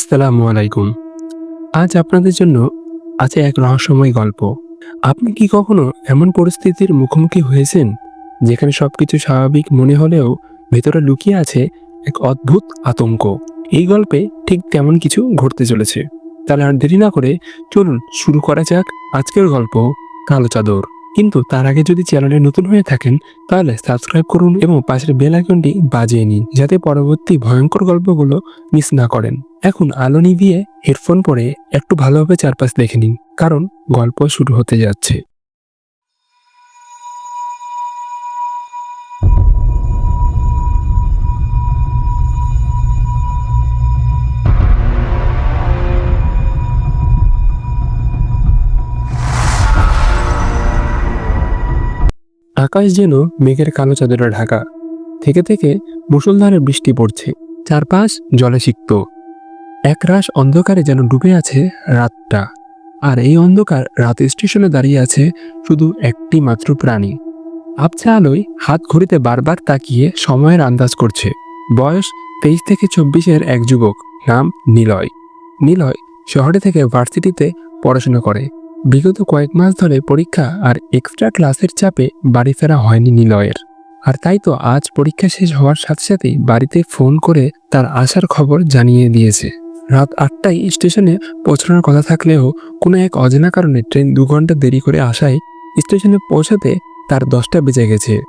আসসালামু আলাইকুম। আজ আপনাদের জন্য আছে এক রহস্যময় গল্প। আপনি কি কখনো এমন পরিস্থিতির মুখোমুখি হয়েছেন, যেখানে সবকিছু স্বাভাবিক মনে হলেও ভেতরে লুকিয়ে আছে এক অদ্ভুত আতঙ্ক? এই গল্পে ঠিক তেমন কিছু ঘটতে চলেছে। তাহলে আর দেরি না করে চলুন শুরু করা যাক আজকের গল্প কালো চাদর। কিন্তু তার আগে যদি চ্যানেলে নতুন হয়ে থাকেন, তাহলে সাবস্ক্রাইব করুন এবং পাশের বেল আইকনটি বাজিয়ে নিন, যাতে পরবর্তী ভয়ঙ্কর গল্পগুলো মিস না করেন। এখন আলো নিভিয়ে হেডফোন পরে একটু ভালোভাবে চারপাশ দেখে নিন, কারণ গল্প শুরু হতে যাচ্ছে। আকাশ যেন মেঘের কালো চাদরে ঢাকা। থেকে থেকে মুসলধারে বৃষ্টি পড়ছে। চারপাশ জলে সিক্ত। একরাশ অন্ধকারে যেন ডুবে আছে রাতটা। আর এই অন্ধকার রাত স্টেশনে দাঁড়িয়ে আছে শুধু একটি মাত্র প্রাণী। আবছা আলোয় হাত ঘড়িতে বারবার তাকিয়ে সময়ের আন্দাজ করছে। বয়স তেইশ থেকে চব্বিশের এক যুবক। নাম নিলয়। নিলয় শহরে থেকে ভার্সিটিতে পড়াশোনা করে। বিগত কয়েক মাস ধরে পরীক্ষা আর এক্সট্রা ক্লাসের চাপে বাড়ি ফেরা হয়নি নিলয়ের। আর তাই তো আজ পরীক্ষা শেষ হওয়ার সাথে সাথেই বাড়িতে ফোন করে তার আসার খবর জানিয়ে দিয়েছে। রাত আটটায় স্টেশনে পৌঁছানোর কথা থাকলেও কোনো এক অজানা কারণে ট্রেন দু ঘণ্টা দেরি করে আসায় স্টেশনে পৌঁছাতে তার দশটা বেজে গেছে।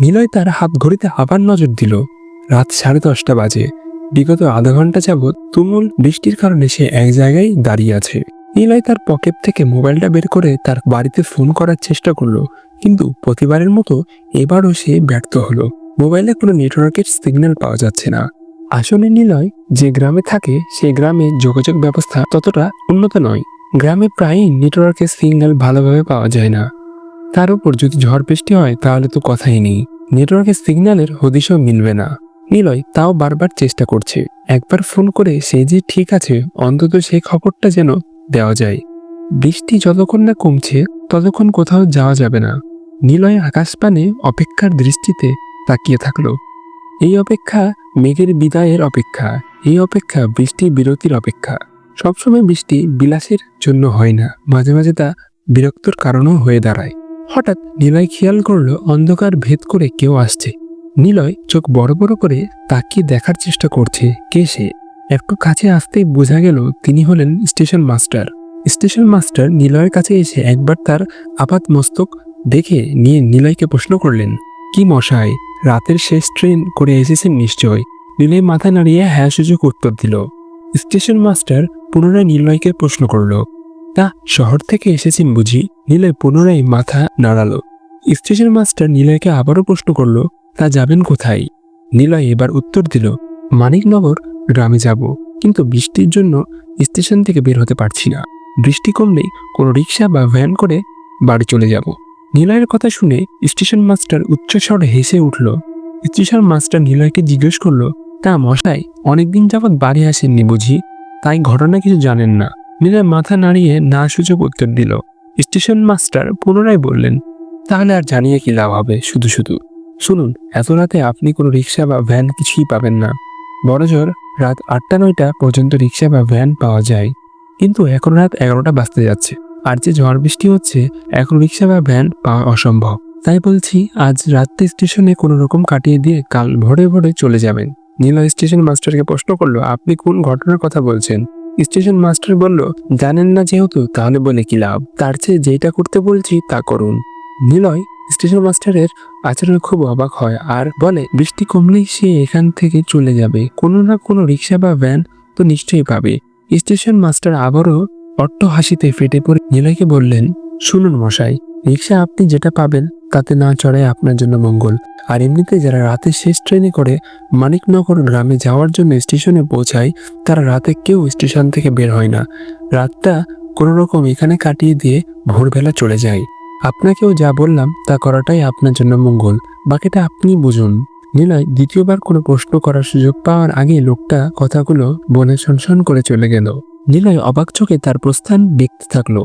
নিলয় তার হাত ঘড়িতে আবার নজর দিল। রাত সাড়ে দশটা বাজে। বিগত আধা ঘণ্টা যাবৎ তুমুল বৃষ্টির কারণে সে এক জায়গায় দাঁড়িয়ে আছে। নিলয় তার পকেট থেকে মোবাইলটা বের করে তার বাড়িতে ফোন করার চেষ্টা করল, কিন্তু প্রতিবারের মতো এবারও সে ব্যর্থ হলো। মোবাইলে কোনো নেটওয়ার্কের সিগন্যাল পাওয়া যাচ্ছে না। আসলে নিলয় যে গ্রামে থাকে সেই গ্রামে যোগাযোগ ব্যবস্থা ততটা উন্নত নয়। গ্রামে প্রায়ই নেটওয়ার্কের সিগন্যাল ভালোভাবে পাওয়া যায় না। তার উপর যদি ঝড় বৃষ্টি হয়, তাহলে তো কথাই নেই। নেটওয়ার্কের সিগন্যালের হদিশও মিলবে না। নিলয় তাও বারবার চেষ্টা করছে। একবার ফোন করে সে যে ঠিক আছে, অন্তত সেই খবরটা যেন দেওয়া যায়। বৃষ্টি যতক্ষণ না কমছে, ততক্ষণ কোথাও যাওয়া যাবে না। নিলয় আকাশপানে অপেক্ষার দৃষ্টিতে তাকিয়ে থাকল। এই অপেক্ষা মেঘের বিদায়ের অপেক্ষা, এই অপেক্ষা বৃষ্টি বিরতির অপেক্ষা। সবসময় বৃষ্টি বিলাসের জন্য হয় না, মাঝে মাঝে তা বিরক্তর কারণও হয়ে দাঁড়ায়। হঠাৎ নিলয় খেয়াল করল, অন্ধকার ভেদ করে কেউ আসছে। নিলয় চোখ বড় বড় করে তাকিয়ে দেখার চেষ্টা করছে, কে সে? একটু কাছে আসতেই বোঝা গেল তিনি হলেন স্টেশন মাস্টার। স্টেশন মাস্টার নিলয়ের কাছে এসে একবার তার আপাত মস্তক দেখে নিয়ে নিলয়কে প্রশ্ন করলেন, কি মশাই, রাতের শেষ ট্রেন করে এসেছেন নিশ্চয়? নিলয় মাথা নাড়িয়ে হ্যাঁ সুযোগ উত্তর দিল। স্টেশন মাস্টার পুনরায় নিলয়কে প্রশ্ন করল, তা শহর থেকে এসেছেন বুঝি? নিলয় পুনরায় মাথা নাড়ালো। স্টেশন মাস্টার নিলয়কে আবারও প্রশ্ন করল, তা যাবেন কোথায়? নিলয় এবার উত্তর দিল, মানিকনগর গ্রামে যাব, কিন্তু বৃষ্টির জন্য স্টেশন থেকে বের হতে পারছি না। বৃষ্টি কমলেই কোনো রিক্সা বা ভ্যান করে বাড়ি চলে যাব। নিলয়ের কথা শুনে স্টেশন মাস্টার উচ্চস্বরে হেসে উঠল, স্টেশন মাস্টার নিলয়কে জিজ্ঞেস করল, তা মশাই, অনেকদিন যাবৎ বাড়ি আসেননি বুঝি? তাই ঘটনা কিছু জানেন না। নিলয় মাথা নাড়িয়ে না সুযোগ উত্তর দিল, স্টেশন মাস্টার পুনরায় বললেন, তাহলে আর জানিয়ে কি লাভ হবে শুধু শুধু? শুনুন, এত রাতে আপনি কোনো রিক্সা বা ভ্যান কিছুই পাবেন না। বড়জোর রাত আটটা নয়টা পর্যন্ত রিক্সা বা ভ্যান পাওয়া যায়। কিন্তু এখন রাত এগারোটা বাজতে যাচ্ছে। আর যে ঝড় বৃষ্টি হচ্ছে, এখন রিক্সা বা ভ্যান পাওয়া অসম্ভব। তাই বলছি, আজ রাত্রে স্টেশনে কোনো রকম কাটিয়ে দিয়ে কাল ভোরে ভোরে চলে যাবেন। নীলা স্টেশন মাস্টারকে প্রশ্ন করল, আপনি কোন ঘটনার কথা বলছেন? স্টেশন মাস্টার বলল, জানেন না যেহেতু, তাহলে বলে কি লাভ? তার চেয়ে যেটা করতে বলছি, তা করুন। নিলয় স্টেশন মাস্টারের আচরণে খুব অবাক হয় আর বলে, বৃষ্টি কমলেই সে এখান থেকে চলে যাবে। কোনো না কোনো রিক্সা বা ভ্যান তো নিশ্চয়ই পাবে। স্টেশন মাস্টার আবারও অট্ট হাসিতে ফেটে পড়ে নিলয়কে বললেন, শুনুন মশাই, রিক্সা আপনি যেটা পাবেন তাতে না চড়াই আপনার জন্য মঙ্গল। আর এমনিতে যারা রাতে শেষ ট্রেনে করে মানিকনগর গ্রামে যাওয়ার জন্য স্টেশনে পৌঁছায়, তারা রাতে কেউ স্টেশন থেকে বের হয় না। রাতটা কোনো রকম এখানে কাটিয়ে দিয়ে ভোরবেলা চলে যায়। আপনাকেও যা বললাম, তা করাটাই আপনার জন্য মঙ্গল। বাকিটা আপনি বুঝুন। নিলয়, দ্বিতীয়বার কোনো প্রশ্ন করার সুযোগ পাওয়ার আগে লোকটা কথাগুলো বনে শনশন করে চলে গেল। নিলয় অবাক চোখে তার প্রস্থান দেখতে থাকল।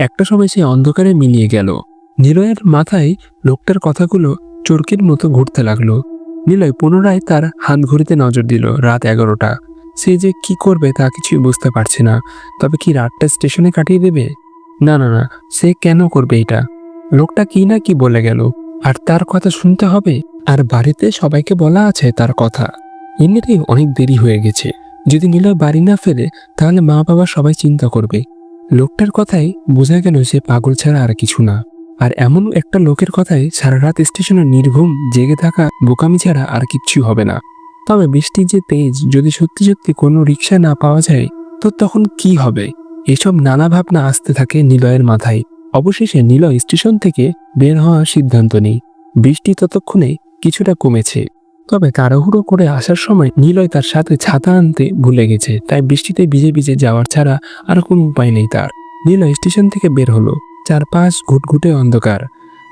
একটা সময় সে অন্ধকারে মিলিয়ে গেল। নিলয়ের মাথায় লোকটার কথাগুলো চরকির মতো ঘুরতে লাগল। নিলয় পুনরায় তার হাত ঘড়িতে নজর দিল, রাত এগারোটা। সে যে কি করবে তা কিছুই বুঝতে পারছে না। তবে কি রাতটা স্টেশনে কাটিয়ে দেবে? না না না, সে কেন করবে এটা? লোকটা কি না কি বলে গেল, আর তার কথা শুনতে হবে? আর বাড়িতে সবাইকে বলা আছে তার কথা। এমনিতেই অনেক দেরি হয়ে গেছে। যদি নিলয় বাড়ি না ফেরে, তাহলে মা বাবা সবাই চিন্তা করবে। লোকটার কথাই বোঝা গেল সে পাগল ছাড়া আর কিছু না। আর এমন একটা লোকের কথাই সারা রাত স্টেশনে নির্ঘুম জেগে থাকা, বোকামি ছাড়া আর কিচ্ছু হবে না। তবে বৃষ্টির যে তেজ, যদি সত্যি সত্যি কোনো রিক্সা না পাওয়া যায়, তো তখন কি হবে? এসব নানা ভাবনা আসতে থাকে নিলয়ের মাথায়। অবশেষে নিলয় স্টেশন থেকে বের হওয়ার সিদ্ধান্ত নেই বৃষ্টি ততক্ষণে কিছুটা কমেছে। তবে তাড়াহুড়ো করে আসার সময় নিলয় তার সাথে ছাতা আনতে ভুলে গেছে, তাই বৃষ্টিতে ভিজে ভিজে যাওয়ার ছাড়া আর কোনো উপায় নেই তার। নিলয় স্টেশন থেকে বের হলো। চারপাশ ঘুটঘুটে অন্ধকার,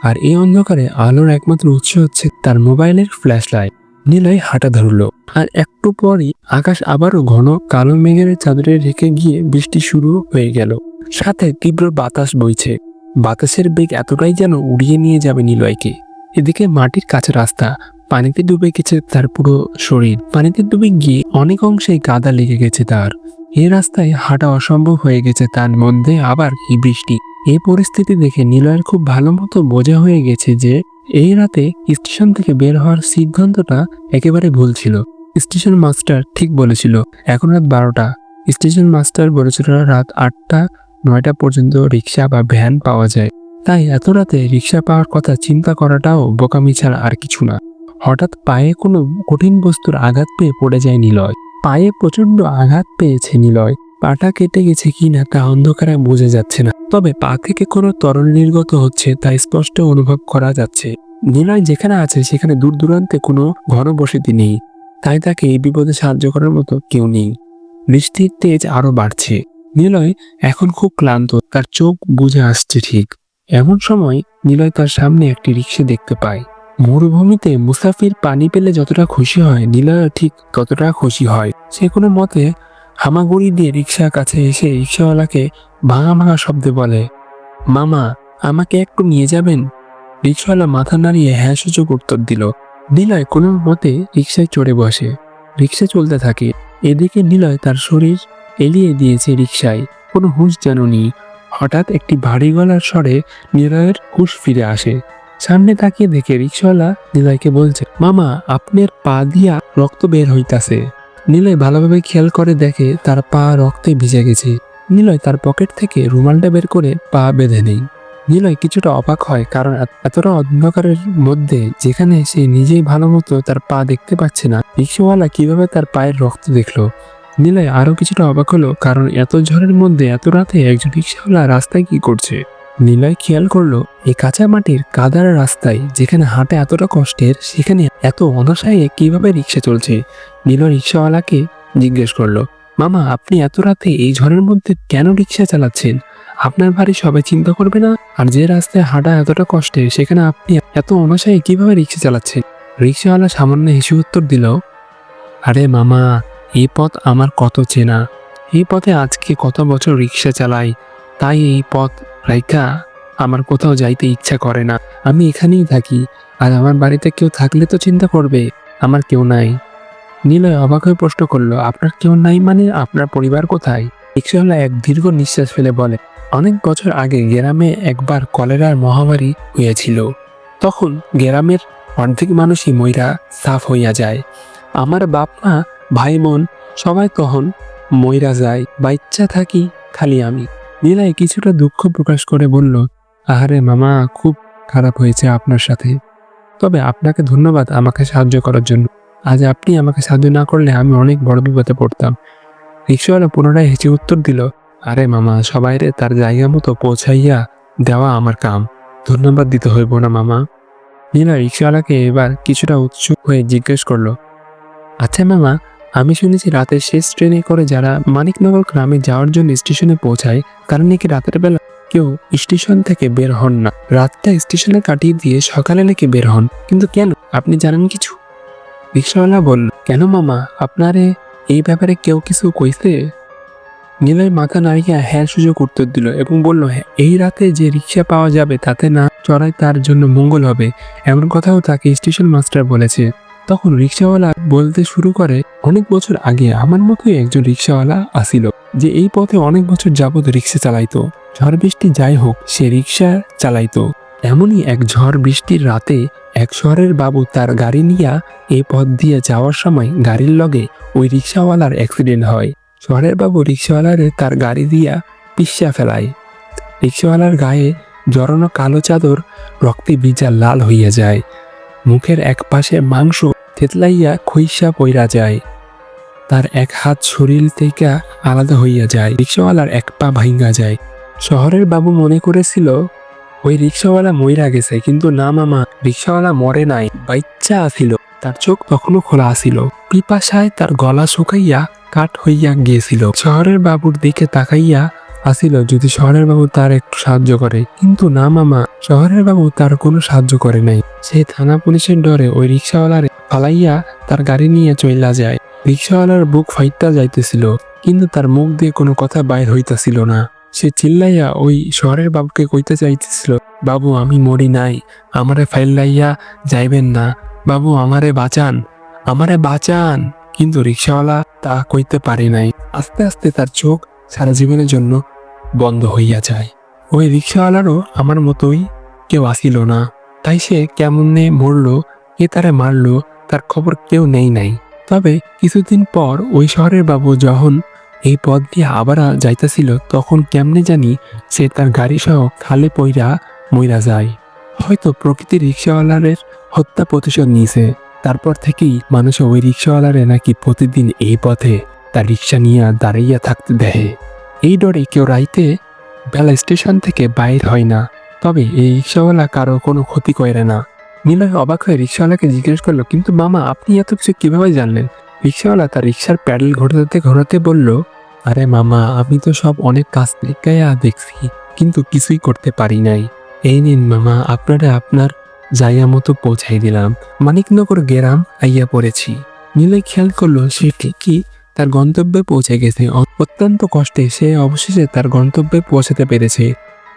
আর এই অন্ধকারে আলোর একমাত্র উৎস হচ্ছে তার মোবাইলের ফ্ল্যাশ লাইট নিলয় হাঁটা ধরল। আর একটু পরই আকাশ আবারও ঘন কালো মেঘের চাদরে রেখে গিয়ে বৃষ্টি শুরু হয়ে গেল। সাথে তীব্র বাতাস বইছে। বাতাসের বেগ এতটাই যেন উড়িয়ে নিয়ে যাবে নিলয়কে। এদিকে মাটির কাছে রাস্তা, পানিতে ডুবে গেছে তার পুরো শরীর। পানিতে ডুবে গিয়ে অনেক অংশেই কাদা লেগে গেছে তার। এই রাস্তায় হাঁটা অসম্ভব হয়ে গেছে তার মধ্যে আবার এই বৃষ্টি। এই পরিস্থিতি দেখে নিলয়ের খুব ভালো মতো বোঝা হয়ে গেছে যে এই রাতে স্টেশন থেকে বের হওয়ার সিদ্ধান্তটা একেবারে ভুল ছিল। স্টেশন মাস্টার ঠিক বলেছিল, এখন রাত বারোটা। স্টেশন মাস্টার বলেছিল রাত আটটা, নয়টা পর্যন্ত রিক্সা বা ভ্যান পাওয়া যায়। তাই এত রাতে রিক্সা পাওয়ার কথা চিন্তা করাটাও বোকামি ছাড়া আর কিছু না। হঠাৎ পায়ে কোনো কঠিন বস্তুর আঘাত পেয়ে পড়ে যায় নিলয়। পায়ে প্রচণ্ড আঘাত পেয়েছে নিলয়। পাটা কেটে গেছে কিনা তা অন্ধকারে বোঝা যাচ্ছে না। তবে পা থেকে কোনো তরল নির্গত হচ্ছে তা স্পষ্ট অনুভব করা যাচ্ছে। নিলয় যেখানে আছে সেখানে দূর দূরান্তে কোনো ঘনবসতি নেই। তাই তাকে এই বিপদে সাহায্য করার মতো কেউ নেই। বৃষ্টির তেজ আরও বাড়ছে। নিলয় এখন খুব ক্লান্ত, তার চোখ বুঝে আসছে ঠিক। এমন সময় নিলয় তার সামনে একটি রিক্সা দেখতে পায়। মরুভূমিতে মুসাফির পানি পেলে যতটা খুশি হয়, নিলয় ঠিক ততটা খুশি হয়। সে কোনো মতে হামাগুড়ি দিয়ে রিক্সার কাছে এসে রিক্সাওয়ালাকে ভাঙা ভাঙা শব্দে বলে, মামা, আমাকে একটু নিয়ে যাবেন? রিক্সাওয়ালা মাথা নাড়িয়ে হ্যাঁ সূচক উত্তর দিল, নিলয় কোনো মতে রিক্সায় চড়ে বসে। রিক্সা চলতে থাকে। এদিকে নিলয় তার শরীর এলিয়ে দিয়েছে রিক্সায়। কোনো হুঁশ যেন নেই। হঠাৎ একটি ভারী গলার স্বরে নিলয়ের হুঁশ ফিরে আসে। সামনে তাকিয়ে দেখে রিক্সাওয়ালা নিলয়কে বলছে, মামা, আপনার পা দিয়া রক্ত বের হইতাছে। নিলয় ভালোভাবে খেয়াল করে দেখে তার পা রক্তে ভিজে গেছে। নিলয় তার পকেট থেকে রুমালটা বের করে পা বেঁধে নেই নিলয় কিছুটা অবাক হয় কারণ এতটা অন্ধকারের মধ্যে যেখানে সে নিজেই ভালো মতো তার পা দেখতে পাচ্ছে না, রিক্সাওয়ালা কীভাবে তার পায়ের রক্ত দেখল? নিলয় আরও কিছুটা অবাক হলো কারণ এত ঝড়ের মধ্যে এত রাতে একজন রিক্সাওয়ালা রাস্তায় কি করছে? নিলয় খেয়াল করল, এই কাঁচা মাটির কাদার রাস্তায় যেখানে হাঁটা এতটা কষ্টের, সেখানে এত অনাশায়ে কীভাবে রিক্সা চলছে? নিলয় রিক্সাওয়ালাকে জিজ্ঞেস করল, মামা, আপনি এত রাতে এই ঝড়ের মধ্যে কেন রিক্সা চালাচ্ছেন? আপনার বাড়ি সবাই চিন্তা করবে না? আর যে রাস্তায় হাঁটা এতটা কষ্টের, সেখানে আপনি এত অনাশায়ে কীভাবে রিক্সা চালাচ্ছেন? রিক্সাওয়ালা সামান্য হেসে উত্তর দিল, আরে মামা, এই পথ আমার কত চেনা। এই পথে আজকে কত বছর রিক্সা চালাই, তাই এই পথ রাইকা, আমার কোথাও যাইতে ইচ্ছা করে না। আমি এখানেই থাকি, আর আমার বাড়িতে কেউ থাকলে তো চিন্তা করবে, আমার কেউ নাই। নীলয় অবাক হয়ে প্রশ্ন করল, আপনার কেউ নাই মানে আপনার পরিবার কোথায়? রিক্সাওয়ালা এক দীর্ঘ নিঃশ্বাস ফেলে বলে, অনেক বছর আগে গ্রামে একবার কলেরার মহামারী হয়েছিল। তখন গ্রামের অর্ধেক মানুষই ময়রা, সাফ হইয়া যায়। আমার বাপ মা ভাই বোন, সবাই তখন ময়রা যায় বা ইচ্ছা থাকি খালি আমি। নীলাই কিছুটা দুঃখ প্রকাশ করে বলল, আহারে মামা, খুব খারাপ হয়েছে আপনার সাথে। তবে আপনাকে ধন্যবাদ আমাকে সাহায্য করার জন্য। আজ আপনি আমাকে সাহায্য না করলে আমি অনেক বড় বিপদে পড়তাম। রিক্সাওয়ালা পুনরায় হেসে উত্তর দিল, আরে মামা সবাইরে তার জায়গা মতো পৌঁছাইয়া দেওয়া আমার কাম। ধন্যবাদ দিতে হইব না মামা। নীলা রিক্সাওয়ালাকে এবার কিছুটা উৎসুক হয়ে জিজ্ঞেস করল আচ্ছা মামা আমি শুনেছি রাতের শেষ ট্রেনে করে যারা মানিকনগর গ্রামে যাওয়ার জন্য স্টেশনে পৌঁছায়, কারণ নাকি রাতের বেলা কেউ স্টেশন থেকে বের হন না। রাতটা স্টেশনে কাটিয়ে দিয়ে সকালে নাকি বের হন। কিন্তু কেন? আপনি জানেন কিছু? রিক্সাওয়ালা বলল, কেন মামা? আপনারে এই ব্যাপারে কেউ কিছু কইছে? নীলয় মাথা নাড়িয়ে হ্যাঁ সুযোগ উত্তর দিল এবং বলল হ্যাঁ এই রাতে যে রিক্সা পাওয়া যাবে তাতে না চড়াই তার জন্য মঙ্গল হবে। এমন কথাও তাকে স্টেশন মাস্টার বলেছে। তখন রিক্সাওয়ালা বলতে শুরু করে, অনেক বছর আগে আমার মতোই একজন রিক্সাওয়ালা আসিল, যে এই পথে অনেক বছর যাবত রিক্সা চালাইতো। ঝড় বৃষ্টি যাই হোক, সে রিক্সা চালাইতো। এমনই এক ঝড় বৃষ্টির রাতে এক শহরের বাবু তার গাড়ি নিয়া এই পথ দিয়ে যাওয়ার সময় গাড়ির লগে ওই রিক্সাওয়ালার অ্যাক্সিডেন্ট হয়। শহরের বাবু রিক্সাওয়ালারে তার গাড়ি দিয়া পিসা ফেলায়। রিক্সাওয়ালার গায়ে জড়ানো কালো চাদর রক্তে ভিজা লাল হইয়া যায়। মুখের এক পাশে মাংস থেতলাইয়া খইসা পইরা যায়। তার এক হাত শরীর থেকে আলাদা হইয়া যায়। রিক্সাওয়ালার এক পা ভাঙ্গা যায়। শহরের বাবু মনে করেছিল, ওই রিক্সাওয়ালা মইরা গেছে, কিন্তু না মামা, রিক্সাওয়ালা মরে নাই, বাচ্চা আসিল তার চোখ তখনও খোলা আসিল পিপাসায় তার গলা শুকাইয়া কাঠ হইয়া গিয়েছিল। শহরের বাবুর দিকে তাকাইয়া আসিল যদি শহরের বাবু তার একটু সাহায্য করে। কিন্তু না, মামা, শহরের বাবু তার কোনো সাহায্য করে নাই। সে থানা পুলিশের ডরে ওই রিক্সাওয়ালারে ফালাইয়া তার গাড়ি নিয়ে চইলা যায়। রিক্সাওয়ালার বুক ফাইটটা যাইতেছিল, কিন্তু তার মুখ দিয়ে কোনো কথা বাইর হইতাছিল না। সে চিল্লাইয়া ওই শহরের বাবুকে কইতে চাইতেছিল বাবু, আমি মরি নাই, আমারে ফাইল্লাইয়া যাইবেন না। বাবু, আমারে বাঁচান আমারে বাঁচান। কিন্তু রিক্সাওয়ালা তা কইতে পারে নাই। আস্তে আস্তে তার চোখ সারা জীবনের জন্য বন্ধ হইয়া যায়। ওই রিক্সাওয়ালারও আমার মতোই কেউ আসিল না। তাই সে কেমনে মরলো, কে তারে মারলো, তার খবর কেউ নেই নাই। তবে কিছুদিন পর ওই শহরের বাবু যখন এই পথ দিয়ে আবার যাইতেছিল, তখন কেমনে জানি সে তার গাড়ি সহ খালে পইরা মইরা যায়। হয়তো প্রকৃতির রিক্সাওয়ালারের হত্যা প্রতিশোধ নিয়েছে। তারপর থেকেই মানুষ ওই রিক্সাওয়ালারে নাকি প্রতিদিন এই পথে তার রিক্সা নিয়ে দাঁড়াইয়া থাকতে দেহে। এই ডরে কেউ রাইতে বেলা স্টেশন থেকে বাইর হয় না, তবে এই রিক্সাওয়ালা কারও কোনো ক্ষতি করে না। নিলয় অবাক হয়ে রিক্সাওয়ালাকে জিজ্ঞেস করল, কিন্তু মামা, আপনি এত কিছু কীভাবে জানলেন? রিক্সাওয়ালা তার রিক্সার প্যাডেল ঘোরাতে ঘোরাতে বলল, আরে মামা, আমি তো সব অনেক কাজ থেকে দেখছি, কিন্তু কিছুই করতে পারি নাই। এই নিন মামা, আপনারা আপনার জায়গা মতো পৌঁছাই দিলাম। মানিকনগর গেরাম আইয়া পড়েছি। নীলয় খেয়াল করল, সে ঠিকই তার গন্তব্যে পৌঁছে গেছে। অত্যন্ত কষ্টে সে অবশেষে তার গন্তব্যে পৌঁছাতে পেরেছে।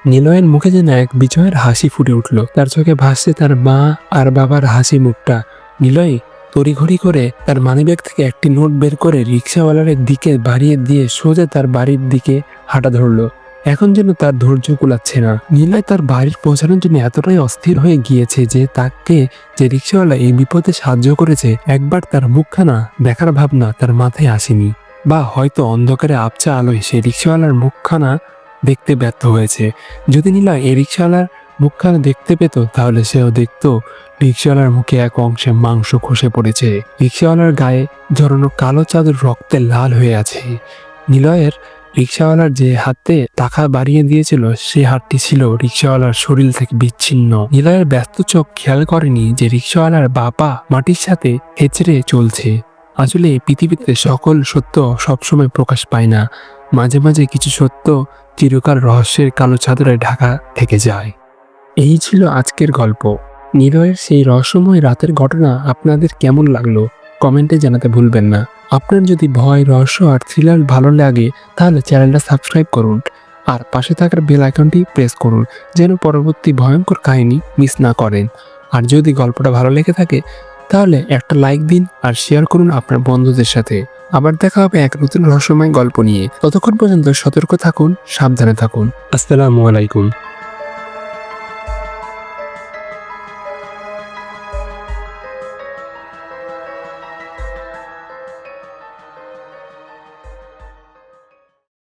নিলয়ের মুখে যেন এক বিজয়ের হাসি ফুটে উঠল। তার চোখে ভাসছে তার মা আর বাবার হাসি মুখটা। নিলয় তড়িঘড়ি করে তার মানিব্যাগ থেকে একটি নোট বের করে রিক্সাওয়ালার দিকে বাড়িয়ে দিয়ে সোজা তার বাড়ির দিকে হাঁটা ধরলো। এখন যেন তার ধৈর্য কুলাচ্ছে না। নীলয় তার বাড়ির পৌঁছানোর জন্য এতটাই অস্থির হয়ে গিয়েছে যে তাকে যে রিক্সাওয়ালা এই বিপদে সাহায্য করেছে, একবার তার মুখখানা দেখার ভাবনা তার মাথায় আসেনি। বা হয়তো অন্ধকারে আবচা আলোয় সে রিক্সাওয়ালার মুখখানা দেখতে ব্যর্থ হয়েছে। যদি নীলা এই রিক্সাওয়ালার মুখখানা দেখতে পেত, তাহলে সেও দেখতো রিক্সাওয়ালার মুখে এক অংশে মাংস খসে পড়েছে। রিক্সাওয়ালার গায়ে জড়ানো কালো চাদর রক্তে লাল হয়ে আছে। নিলয়ের রিক্সাওয়ালার যে হাতে টাকা বাড়িয়ে দিয়েছিল, সে হাতটি ছিল রিক্সাওয়ালার শরীর থেকে বিচ্ছিন্ন। নিলয়ের ব্যস্ত চোখ খেয়াল করেনি যে রিক্সাওয়ালার বাপা মাটির সাথে হেঁচড়ে চলছে। আসলে পৃথিবীতে সকল সত্য সবসময় প্রকাশ পায় না। মাঝে মাঝে কিছু সত্য চিরকাল রহস্যের কালো চাদরে ঢাকা থেকে যায়। এই ছিল আজকের গল্প। নিলয়ের সেই রহস্যময় রাতের ঘটনা আপনাদের কেমন লাগল? কমেন্টে জানাতে ভুলবেন না। আপনার যদি ভয়, রহস্য আর থ্রিলার ভালো লাগে, তাহলে চ্যানেলটা সাবস্ক্রাইব করুন। আর পাশে থাকার বেল আইকনটি প্রেস করুন, যেন পরবর্তী ভয়ঙ্কর কাহিনী মিস না করেন। আর যদি গল্পটা ভালো লেগে থাকে, তাহলে একটা লাইক দিন আর শেয়ার করুন আপনার বন্ধুদের সাথে। আবার দেখা হবে এক নতুন রহস্যময় গল্প নিয়ে। ততক্ষণ পর্যন্ত সতর্ক থাকুন, সাবধানে থাকুন। আসসালামু আলাইকুম।